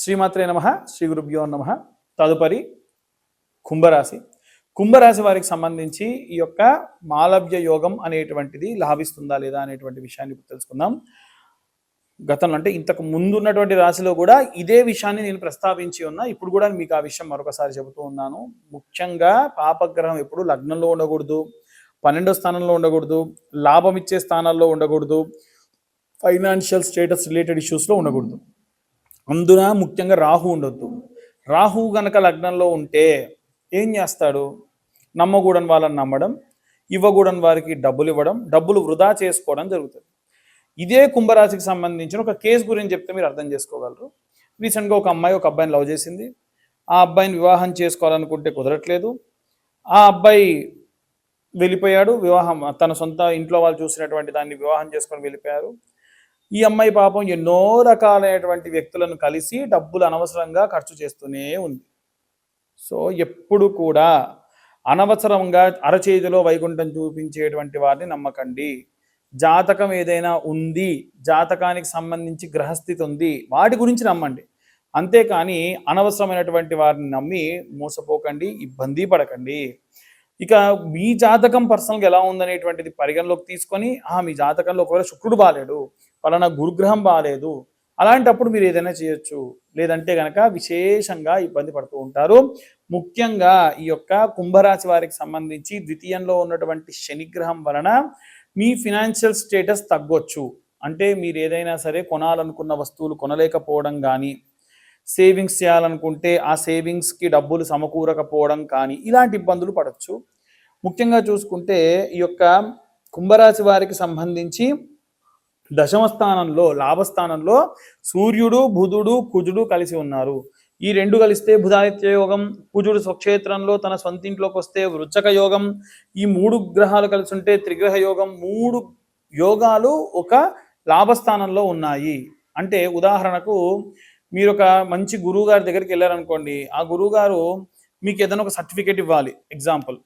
శ్రీమాత్రే నమ శ్రీ గురుభ్యో నమ. తదుపరి కుంభరాశి. కుంభరాశి వారికి సంబంధించి ఈ యొక్క మాలవ్య యోగం అనేటువంటిది లాభిస్తుందా లేదా అనేటువంటి విషయాన్ని తెలుసుకుందాం. గతంలో అంటే ఇంతకు ముందు ఉన్నటువంటి రాశిలో కూడా ఇదే విషయాన్ని నేను ప్రస్తావించి ఉన్నా ఇప్పుడు కూడా మీకు ఆ విషయం మరొకసారి చెబుతూ ఉన్నాను. ముఖ్యంగా పాపగ్రహం ఎప్పుడు లగ్నంలో ఉండకూడదు పన్నెండో స్థానంలో ఉండకూడదు లాభం ఇచ్చే స్థానాల్లో ఉండకూడదు ఫైనాన్షియల్ స్టేటస్ రిలేటెడ్ ఇష్యూస్లో ఉండకూడదు. అందున ముఖ్యంగా రాహు ఉండొద్దు. రాహు గనక లగ్నంలో ఉంటే ఏం చేస్తాడు? నమ్మకూడని వాళ్ళని నమ్మడం ఇవ్వకూడని వారికి డబ్బులు ఇవ్వడం డబ్బులు వృధా చేసుకోవడం జరుగుతుంది. ఇదే కుంభరాశికి సంబంధించిన ఒక కేసు గురించి చెప్తే మీరు అర్థం చేసుకోగలరు. రీసెంట్గా ఒక అమ్మాయి ఒక అబ్బాయిని లవ్ చేసింది. ఆ అబ్బాయిని వివాహం చేసుకోవాలనుకుంటే కుదరట్లేదు. ఆ అబ్బాయి వెళ్ళిపోయాడు. వివాహం తన సొంత ఇంట్లో వాళ్ళు చూసినటువంటి దాన్ని వివాహం చేసుకొని వెళ్ళిపోయారు. ఈ అమ్మాయి పాపం ఎన్నో రకాలైనటువంటి వ్యక్తులను కలిసి డబ్బులు అనవసరంగా ఖర్చు చేస్తూనే ఉంది. సో ఎప్పుడు కూడా అనవసరంగా అరచేతిలో వైకుంఠం చూపించేటువంటి వారిని నమ్మకండి. జాతకం ఏదైనా ఉంది జాతకానికి సంబంధించి గ్రహస్థితి ఉంది వాటి గురించి నమ్మండి. అంతేకాని అనవసరమైనటువంటి వారిని నమ్మి మోసపోకండి ఇబ్బంది పడకండి. ఇక మీ జాతకం పర్సనల్గా ఎలా ఉందనేటువంటిది పరిగణలోకి తీసుకొని ఆ మీ జాతకంలో ఒకవేళ శుక్రుడు బాలేడు పలానా గురుగ్రహం బాగాలేదు అలాంటప్పుడు మీరు ఏదైనా చేయొచ్చు. లేదంటే కనుక విశేషంగా ఇబ్బంది పడుతూ ఉంటారు. ముఖ్యంగా ఈ యొక్క కుంభరాశి వారికి సంబంధించి ద్వితీయంలో ఉన్నటువంటి శనిగ్రహం వలన మీ ఫినాన్షియల్ స్టేటస్ తగ్గొచ్చు. అంటే మీరు ఏదైనా సరే కొనాలనుకున్న వస్తువులు కొనలేకపోవడం కానీ సేవింగ్స్ చేయాలనుకుంటే ఆ సేవింగ్స్కి డబ్బులు సమకూరకపోవడం కానీ ఇలాంటి ఇబ్బందులు పడవచ్చు ముఖ్యంగా చూసుకుంటే ఈ యొక్క కుంభరాశి వారికి సంబంధించి దశమ స్థానంలో లాభస్థానంలో సూర్యుడు బుధుడు కుజుడు కలిసి ఉన్నారు. ఈ రెండు కలిస్తే బుధాదిత్య యోగం కుజుడు స్వక్షేత్రంలో తన సొంతింట్లోకి వస్తే వృచ్చక యోగం ఈ మూడు గ్రహాలు కలిసి ఉంటే త్రిగ్రహ యోగం మూడు యోగాలు ఒక లాభస్థానంలో ఉన్నాయి. అంటే ఉదాహరణకు మీరు ఒక మంచి గురువు గారి దగ్గరికి వెళ్ళారనుకోండి ఆ గురువు గారు మీకు ఏదైనా ఒక సర్టిఫికేట్ ఇవ్వాలి ఎగ్జాంపుల్.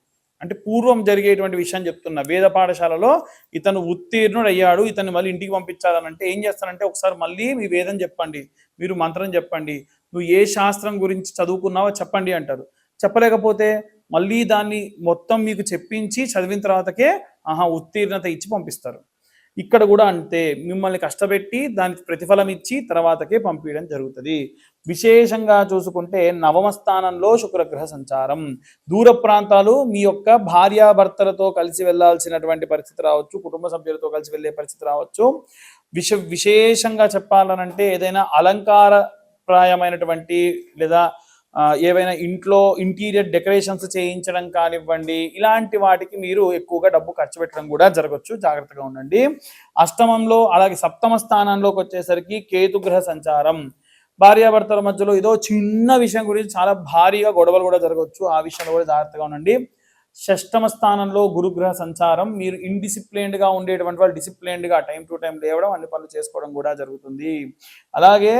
అంటే పూర్వం జరిగేటువంటి విషయం చెప్తున్నా. వేద పాఠశాలలో ఇతను ఉత్తీర్ణుడు అయ్యాడు ఇతన్ని మళ్ళీ ఇంటికి పంపించాలని అంటే ఏం చేస్తానంటే ఒకసారి మళ్ళీ మీ వేదం చెప్పండి మీరు మంత్రం చెప్పండి నువ్వు ఏ శాస్త్రం గురించి చదువుకున్నావో చెప్పండి అంటారు. చెప్పలేకపోతే మళ్ళీ దాన్ని మొత్తం మీకు చెప్పించి చదివిన తర్వాతకే ఆహా ఉత్తీర్ణత ఇచ్చి పంపిస్తారు. ఇక్కడ కూడా అంతే మిమ్మల్ని కష్టపెట్టి దానికి ప్రతిఫలం ఇచ్చి తర్వాతకే పంపించడం జరుగుతుంది. విశేషంగా చూసుకుంటే నవమ స్థానంలో శుక్రగ్రహ సంచారం. దూర ప్రాంతాలు మీ యొక్క భార్యాభర్తలతో కలిసి వెళ్ళాల్సినటువంటి పరిస్థితి రావచ్చు కుటుంబ సభ్యులతో కలిసి వెళ్ళే పరిస్థితి రావచ్చు. విశ విశేషంగా చెప్పాలనంటే ఏదైనా అలంకార ప్రాయమైనటువంటి లేదా ఏవైనా ఇంట్లో ఇంటీరియర్ డెకరేషన్స్ చేయించడం కానివ్వండి ఇలాంటి వాటికి మీరు ఎక్కువగా డబ్బు ఖర్చు పెట్టడం కూడా జరగచ్చు. జాగ్రత్తగా ఉండండి. అష్టమంలో అలాగే సప్తమ స్థానంలోకి వచ్చేసరికి కేతుగ్రహ సంచారం. భార్యాభర్తల మధ్యలో ఏదో చిన్న విషయం గురించి చాలా భారీగా గొడవలు కూడా జరగవచ్చు. ఆ విషయంలో కూడా జాగ్రత్తగా ఉండండి. షష్టమ స్థానంలో గురుగ్రహ సంచారం. మీరు indisciplined ఉండేటువంటి వాళ్ళు డిసిప్లైన్డ్గా టైం టు టైం లేవడం అన్ని పనులు చేసుకోవడం కూడా జరుగుతుంది. అలాగే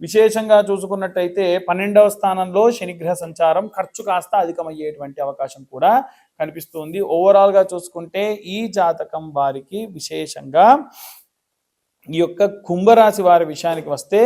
విశేషంగా చూసుకున్నట్టయితే పన్నెండవ స్థానంలో శనిగ్రహ సంచారం. ఖర్చు కాస్త అధికమయ్యేటువంటి అవకాశం కూడా కనిపిస్తుంది. ఓవరాల్గా చూసుకుంటే ఈ జాతకం వారికి విశేషంగా ఈ యొక్క కుంభరాశి వారి విషయానికి వస్తే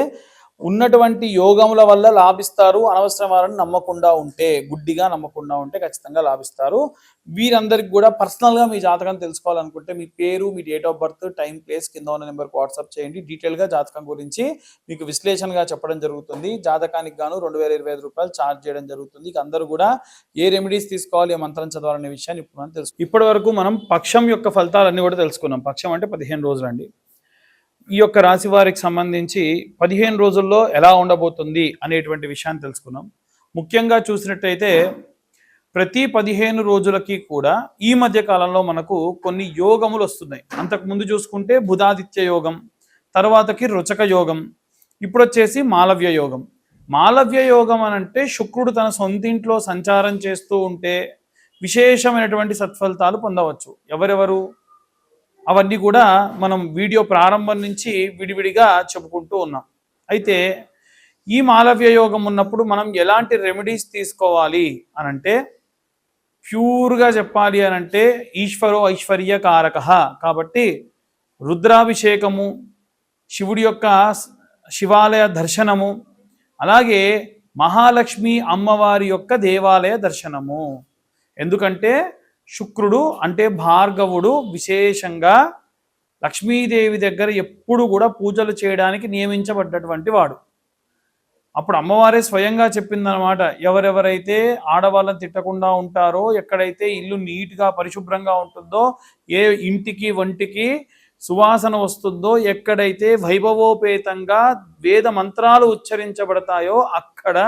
ఉన్నటువంటి యోగముల వల్ల లాభిస్తారు అనవసరం వారిని నమ్మకుండా ఉంటే గుడ్డిగా నమ్మకుండా ఉంటే ఖచ్చితంగా లాభిస్తారు. వీరందరికి కూడా పర్సనల్గా మీ జాతకం తెలుసుకోవాలనుకుంటే మీ పేరు మీ date of birth time place కింద ఉన్న నెంబర్కి వాట్సాప్ చేయండి. డీటెయిల్గా జాతకం గురించి మీకు విశ్లేషణగా చెప్పడం జరుగుతుంది. జాతకానికి గాను రెండు వేల ఇరవై ఐదు రూపాయలు ఛార్జ్ చేయడం జరుగుతుంది. అందరూ కూడా ఏ రెమెడీస్ తీసుకోవాలి ఏ మంత్రం చదవాలనే విషయాన్ని ఇప్పుడు మనం తెలుసు ఇప్పటి వరకు మనం పక్షం యొక్క ఫలితాలన్నీ కూడా తెలుసుకున్నాం. పక్షం అంటే పదిహేను రోజులు అండి ఈ యొక్క రాశి వారికి సంబంధించి పదిహేను రోజుల్లో ఎలా ఉండబోతుంది అనేటువంటి విషయాన్ని తెలుసుకున్నాం ముఖ్యంగా చూసినట్టయితే ప్రతి పదిహేను రోజులకి కూడా ఈ మధ్య కాలంలో మనకు కొన్ని యోగములు వస్తున్నాయి. అంతకు ముందు చూసుకుంటే బుధాదిత్య యోగం తర్వాతకి రుచక యోగం ఇప్పుడు వచ్చేసి మాలవ్య యోగం. మాలవ్య యోగం అని అంటే శుక్రుడు తన సొంతింట్లో సంచారం చేస్తూ ఉంటే విశేషమైనటువంటి సత్ఫలితాలు పొందవచ్చు. ఎవరెవరు? అవన్నీ కూడా మనం వీడియో ప్రారంభం నుంచి విడివిడిగా చెప్పుకుంటూ ఉన్నాం. అయితే ఈ మాలవ్య యోగం ఉన్నప్పుడు మనం ఎలాంటి రెమెడీస్ తీసుకోవాలి అనంటే ప్యూర్గా చెప్పాలి అని అంటే ఈశ్వరో ఐశ్వర్య కారక. కాబట్టి రుద్రాభిషేకము శివుడి యొక్క శివాలయ దర్శనము అలాగే మహాలక్ష్మి అమ్మవారి యొక్క దేవాలయ దర్శనము. ఎందుకంటే శుక్రుడు అంటే భార్గవుడు విశేషంగా లక్ష్మీదేవి దగ్గర ఎప్పుడు కూడా పూజలు చేయడానికి నియమించబడ్డటువంటి వాడు. అప్పుడు అమ్మవారే స్వయంగా చెప్పిందనమాట ఎవరెవరైతే ఆడవాళ్ళని తిట్టకుండా ఉంటారో ఎక్కడైతే ఇల్లు నీట్గా పరిశుభ్రంగా ఉంటుందో ఏ ఇంటికి వంటికి సువాసన వస్తుందో ఎక్కడైతే వైభవోపేతంగా వేద మంత్రాలు ఉచ్చరించబడతాయో అక్కడ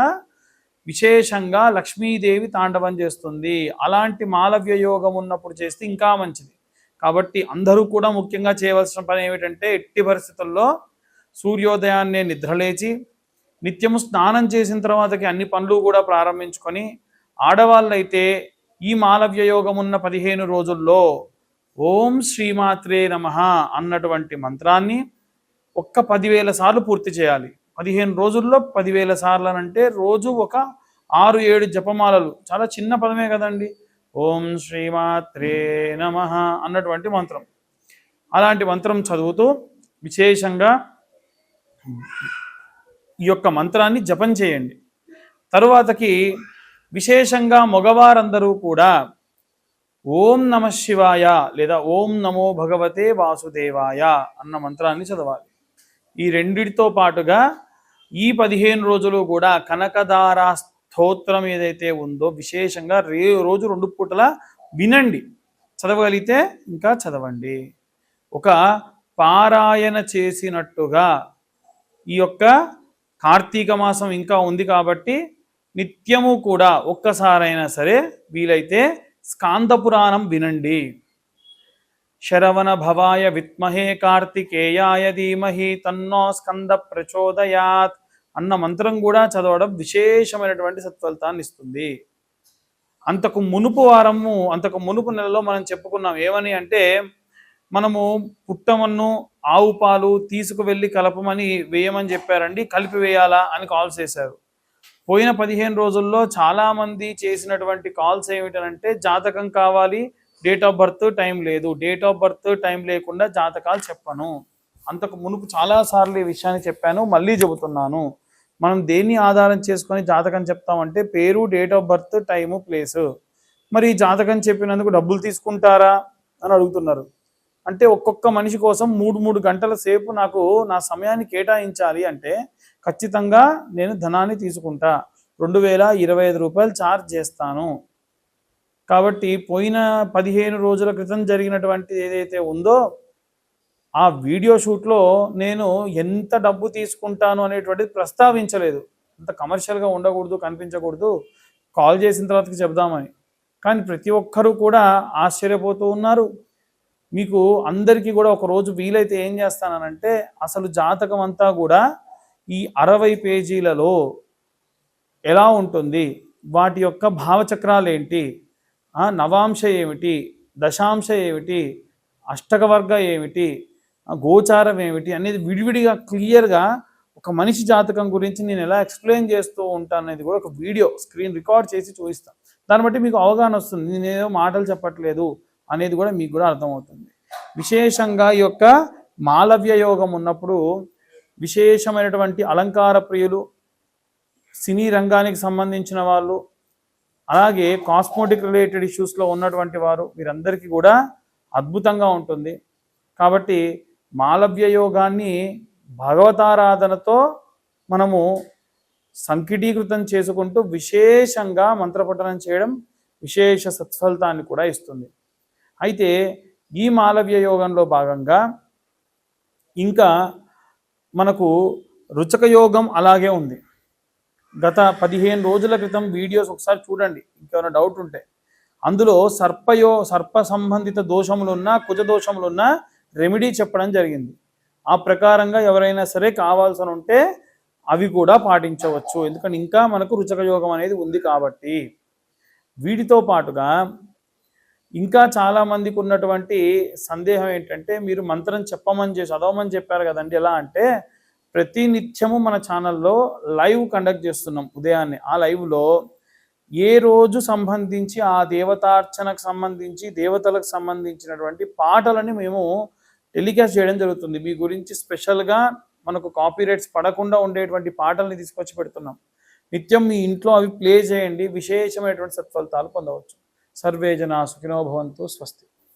విశేషంగా లక్ష్మీదేవి తాండవం చేస్తుంది. అలాంటి మాలవ్య యోగం ఉన్నప్పుడు చేస్తే ఇంకా మంచిది. కాబట్టి అందరూ కూడా ముఖ్యంగా చేయవలసిన పని ఏమిటంటే ఎట్టి పరిస్థితుల్లో సూర్యోదయాన్నే నిద్రలేచి నిత్యము స్నానం చేసిన తర్వాతకి అన్ని పనులు కూడా ప్రారంభించుకొని ఆడవాళ్ళైతే ఈ మాలవ్య యోగం ఉన్న పదిహేను రోజుల్లో ఓం శ్రీమాత్రే నమ అన్నటువంటి మంత్రాన్ని ఒక్క పదివేల సార్లు పూర్తి చేయాలి. పదిహేను రోజుల్లో పదివేల సార్లు అంటే రోజు ఒక ఆరు ఏడు జపమాలలు. చాలా చిన్న పదమే కదండి. ఓం శ్రీమాత్రే నమ అన్నటువంటి మంత్రం. అలాంటి మంత్రం చదువుతూ విశేషంగా ఈ యొక్క మంత్రాన్ని జపం చేయండి. తరువాతకి విశేషంగా మగవారందరూ కూడా ఓం నమ శివాయ లేదా ఓం నమో భగవతే వాసుదేవాయ అన్న మంత్రాన్ని చదవాలి. ఈ రెండిటితో పాటుగా ఈ పదిహేను రోజులు కూడా కనకదార స్తోత్రం ఏదైతే ఉందో విశేషంగా రే రోజు రెండు పూటల వినండి. చదవగలిగితే ఇంకా చదవండి. ఒక పారాయణ చేసినట్టుగా ఈ యొక్క కార్తీక మాసం ఇంకా ఉంది కాబట్టి నిత్యము కూడా ఒక్కసారైనా సరే వీలైతే స్కాంద పురాణం వినండి. శరవణ భవాయ విత్మహే కార్తికేయాయ ధీమహి తన్నో స్కంద ప్రచోదయాత్. అన్న మంత్రం కూడా చదవడం విశేషమైనటువంటి సత్ఫలితాన్ని ఇస్తుంది. అంతకు మునుపు వారము అంతకు మునుపు నెలలో మనం చెప్పుకున్నాం ఏమని అంటే మనము పుట్టమన్ను ఆవు పాలు తీసుకువెళ్ళి కలపమని వేయమని చెప్పారండి కలిపి వేయాలా అని కాల్స్ చేశారు పోయిన పదిహేను రోజుల్లో చాలామంది చేసినటువంటి కాల్స్ ఏమిటంటే జాతకం కావాలి డేట్ ఆఫ్ బర్త్ టైం లేదు డేట్ ఆఫ్ బర్త్ టైం లేకుండా జాతకాలు చెప్పను. అంతకు మునుపు చాలా సార్లు ఈ విషయాన్ని చెప్పాను మళ్ళీ చెబుతున్నాను. మనం దేన్ని ఆధారం చేసుకొని జాతకం చెప్తామంటే పేరు date of birth time place మరి ఈ జాతకం చెప్పినందుకు డబ్బులు తీసుకుంటారా అని అడుగుతున్నారు. అంటే ఒక్కొక్క మనిషి కోసం మూడు మూడు గంటల సేపు నాకు నా సమయాన్ని కేటాయించాలి అంటే ఖచ్చితంగా నేను ధనాన్ని తీసుకుంటా. రెండు వేల ఇరవై ఐదు రూపాయలు ఛార్జ్ చేస్తాను. కాబట్టి పోయిన పదిహేను రోజుల క్రితం జరిగినటువంటి ఏదైతే ఉందో ఆ వీడియో షూట్లో నేను ఎంత డబ్బు తీసుకుంటాను అనేటువంటిది ప్రస్తావించలేదు. అంత కమర్షియల్గా ఉండకూడదు కనిపించకూడదు. కాల్ చేసిన తర్వాతకి చెప్దామని కానీ ప్రతి ఒక్కరూ కూడా ఆశ్చర్యపోతూ ఉన్నారు. మీకు అందరికీ కూడా ఒక రోజు వీలైతే ఏం చేస్తానంటే అసలు జాతకం అంతా కూడా ఈ అరవై పేజీలలో ఎలా ఉంటుంది? వాటి యొక్క భావచక్రాలు ఏంటి? నవాంశ ఏమిటి? దశాంశ ఏమిటి? అష్టకవర్గ ఏమిటి? గోచారం ఏమిటి అనేది విడివిడిగా క్లియర్గా ఒక మనిషి జాతకం గురించి నేను ఎలా ఎక్స్ప్లెయిన్ చేస్తూ ఉంటాను అనేది కూడా ఒక వీడియో స్క్రీన్ రికార్డ్ చేసి చూపిస్తాను దాన్ని బట్టి మీకు అవగాహన వస్తుంది. నేనేదో మాటలు చెప్పట్లేదు అనేది కూడా మీకు కూడా అర్థమవుతుంది. విశేషంగా ఈ యొక్క మాలవ్య యోగం ఉన్నప్పుడు విశేషమైనటువంటి అలంకార ప్రియులు సినీ రంగానికి సంబంధించిన వాళ్ళు అలాగే కాస్మోటిక్ రిలేటెడ్ ఇష్యూస్లో ఉన్నటువంటి వారు వీరందరికీ కూడా అద్భుతంగా ఉంటుంది. కాబట్టి మాలవ్య యోగాన్ని భగవతారాధనతో మనము సంకిటీకృతం చేసుకుంటూ విశేషంగా మంత్రపఠనం చేయడం విశేష సత్ఫలితాన్ని కూడా ఇస్తుంది. అయితే ఈ మాలవ్య యోగంలో భాగంగా ఇంకా మనకు రుచక యోగం అలాగే ఉంది. గత పదిహేను రోజుల క్రితం వీడియోస్ ఒకసారి చూడండి ఇంకేమైనా డౌట్ ఉంటే. అందులో సర్పయో సర్ప సంబంధిత దోషములున్నా కుజ దోషములున్నా రెమెడీ చెప్పడం జరిగింది. ఆ ప్రకారంగా ఎవరైనా సరే కావాల్సి ఉంటే అవి కూడా పాటించవచ్చు. ఎందుకంటే ఇంకా మనకు రుచక యోగం అనేది ఉంది కాబట్టి. వీటితో పాటుగా ఇంకా చాలా మందికి ఉన్నటువంటి సందేహం ఏంటంటే మీరు మంత్రం చెప్పమని చేసి చదవమని చెప్పారు కదండి. ఎలా అంటే ప్రతి నిత్యము మన ఛానల్లో లైవ్ కండక్ట్ చేస్తున్నాం ఉదయాన్నే. ఆ లైవ్లో ఏ రోజు సంబంధించి ఆ దేవతార్చనకు సంబంధించి దేవతలకు సంబంధించినటువంటి పాటలని మేము టెలికాస్ట్ చేయడం జరుగుతుంది. మీ గురించి స్పెషల్గా మనకు కాపీరైట్స్ పడకుండా ఉండేటువంటి పాటల్ని తీసుకొచ్చి పెడుతున్నాం. నిత్యం మీ ఇంట్లో అవి ప్లే చేయండి. విశేషమైనటువంటి సత్ఫలితాలు పొందవచ్చు. సర్వే జన సుఖినోభవంతో స్వస్తి.